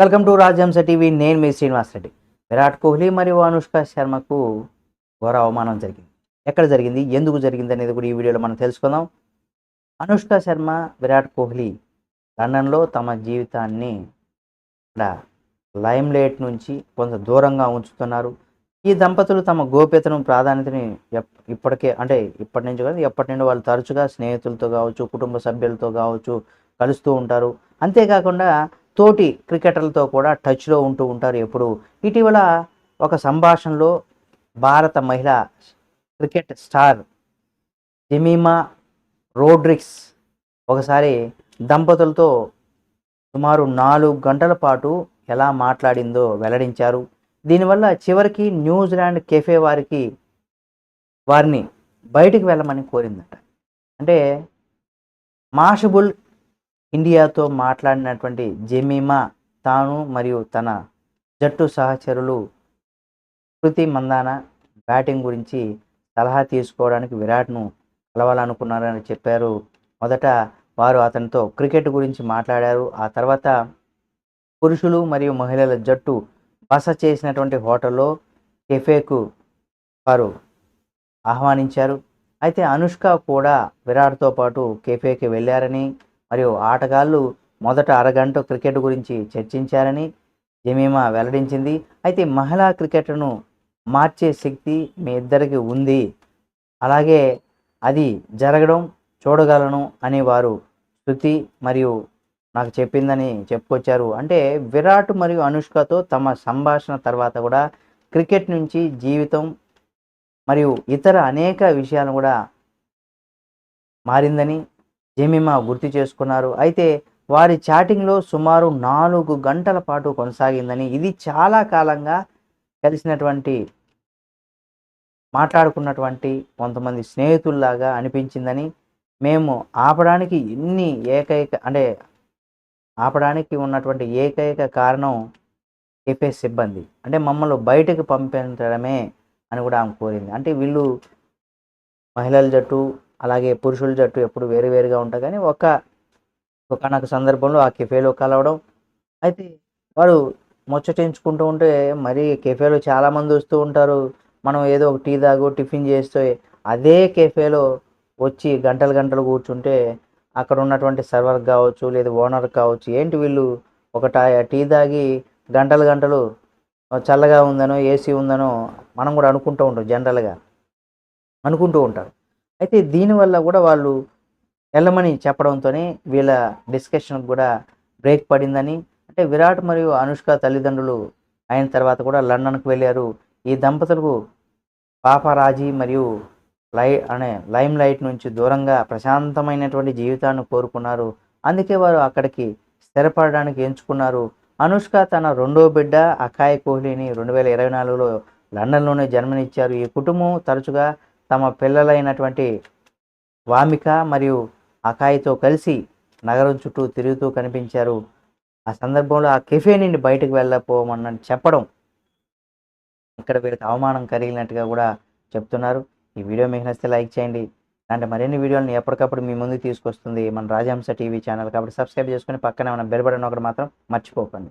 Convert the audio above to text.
Welcome to రాజహంస TV. నేను మీ శ్రీనివాస్ రెడ్డి. విరాట్ కోహ్లీ మరియు అనుష్క శర్మకు ఘోర అవమానం జరిగింది. ఎక్కడ జరిగింది? ఎందుకు జరిగింది అనేది కూడా ఈ వీడియోలో మనం తెలుసుకుందాం. అనుష్క శర్మ విరాట్ కోహ్లీ లండన్లో తమ జీవితాన్ని ఇక్కడ లైమ్ లైట్ నుంచి కొంత దూరంగా ఉంచుతున్నారు. ఈ దంపతులు తమ గోప్యతను ప్రాధాన్యతని ఎప్- ఇప్పటికే అంటే ఇప్పటి నుంచి కాదు ఎప్పటి నుండి వాళ్ళు తరచుగా స్నేహితులతో కావచ్చు కుటుంబ సభ్యులతో కావచ్చు కలుస్తూ ఉంటారు. అంతేకాకుండా తోటి క్రికెటర్లతో కూడా టచ్లో ఉంటూ ఉంటారు ఎప్పుడు. ఇటీవల ఒక సంభాషణలో భారత మహిళా క్రికెట్ స్టార్ జెమీమా రోడ్రిక్స్ ఒకసారి దంపతులతో సుమారు నాలుగు గంటల పాటు ఎలా మాట్లాడిందో వెల్లడించారు. దీనివల్ల చివరికి న్యూజిలాండ్ కెఫే వారికి వారిని బయటికి వెళ్ళమని కోరిందట. అంటే మాషబుల్ ఇండియాతో మాట్లాడినటువంటి జెమీమా తాను మరియు తన జట్టు సహచరులు కృతి మందాన బ్యాటింగ్ గురించి సలహా తీసుకోవడానికి విరాట్ను కలవాలనుకున్నారని చెప్పారు. మొదట వారు అతనితో క్రికెట్ గురించి మాట్లాడారు. ఆ తర్వాత పురుషులు మరియు మహిళల జట్టు బస చేసినటువంటి హోటల్లో కెఫేకు వారు ఆహ్వానించారు. అయితే అనుష్క కూడా విరాట్తో పాటు కెఫేకి వెళ్ళారని మరియు ఆటగాళ్ళు మొదట అరగంట క్రికెట్ గురించి చర్చించారని జమీమా వెల్లడించింది. అయితే మహిళా క్రికెట్ను మార్చే శక్తి మీ ఇద్దరికి ఉంది. అలాగే అది జరగడం చూడగలను అని వారు శృతి మరియు నాకు చెప్పిందని చెప్పుకొచ్చారు. అంటే విరాట్ మరియు అనుష్కతో తమ సంభాషణ తర్వాత కూడా క్రికెట్ నుంచి జీవితం మరియు ఇతర అనేక విషయాలు కూడా మారిందని జెమిమా గుర్తు చేసుకున్నారు? అయితే వారి చాటింగ్లో సుమారు నాలుగు గంటల పాటు కొనసాగిందని ఇది చాలా కాలంగా కలిసినటువంటి మాట్లాడుకున్నటువంటి కొంతమంది స్నేహితుల్లాగా అనిపించిందని మేము ఆపడానికి ఎన్ని ఏకైక అంటే ఆపడానికి ఉన్నటువంటి ఏకైక కారణం ఏపీఎస్ సిబ్బంది. అంటే మమ్మల్ని బయటకు పంపించడమే అని కూడా ఆమె కోరింది. అంటే వీళ్ళు మహిళల జట్టు అలాగే పురుషుల జట్టు ఎప్పుడు వేరువేరుగా ఉంటా ఉంటాయి. కానీ ఒక ఒకనొక సందర్భంలో ఆ కెఫేలో కలవడం అయితే వారు ముచ్చటించుకుంటూ ఉంటే మరి కెఫేలో చాలామంది వస్తూ ఉంటారు. మనం ఏదో ఒక టీ తాగు టిఫిన్ చేస్తే అదే కెఫేలో వచ్చి గంటలు గంటలు కూర్చుంటే అక్కడ ఉన్నటువంటి సర్వర్ కావచ్చు లేదా ఓనర్ కావచ్చు ఏంటి వీళ్ళు ఒక టీ తాగి గంటలు గంటలు చల్లగా ఉందనో ఏసీ ఉందనో మనం కూడా అనుకుంటూ ఉంటాం జనరల్గా. అనుకుంటూ ఉంటారు. అయితే దీనివల్ల కూడా వాళ్ళు వెళ్ళమని చెప్పడంతోనే వీళ్ళ డిస్కషన్ కూడా బ్రేక్ పడిందని అంటే విరాట్ మరియు అనుష్క తల్లిదండ్రులు అయిన తర్వాత కూడా లండన్కు వెళ్ళారు. ఈ దంపతులకు పాపరాజీ మరియు లై అనే లైమ్ లైట్ నుంచి దూరంగా ప్రశాంతమైనటువంటి జీవితాన్ని కోరుకున్నారు. అందుకే వారు అక్కడికి స్థిరపడడానికి ఎంచుకున్నారు. అనుష్క తన రెండో బిడ్డ అకాయ్ కోహ్లీని రెండు వేల ఇరవై నాలుగులో లండన్లోనే జన్మనిచ్చారు. ఈ కుటుంబం తరచుగా తమ పిల్లలైనటువంటి వామిక మరియు అకాయితో కలిసి నగరం చుట్టూ తిరుగుతూ కనిపించారు. ఆ సందర్భంలో ఆ కెఫే నుండి బయటకు వెళ్ళకపోమని చెప్పడం ఇక్కడ వీరికి అవమానం కలిగినట్టుగా కూడా చెప్తున్నారు. ఈ వీడియో మీకు నచ్చితే లైక్ చేయండి. అంటే మరిన్ని వీడియోలను ఎప్పటికప్పుడు మీ ముందుకు తీసుకొస్తుంది మన రాజహంస టీవీ ఛానల్. కాబట్టి సబ్స్క్రైబ్ చేసుకుని పక్కనే ఉన్న బెల్ బటన్ ఒకటి మాత్రం మర్చిపోకండి.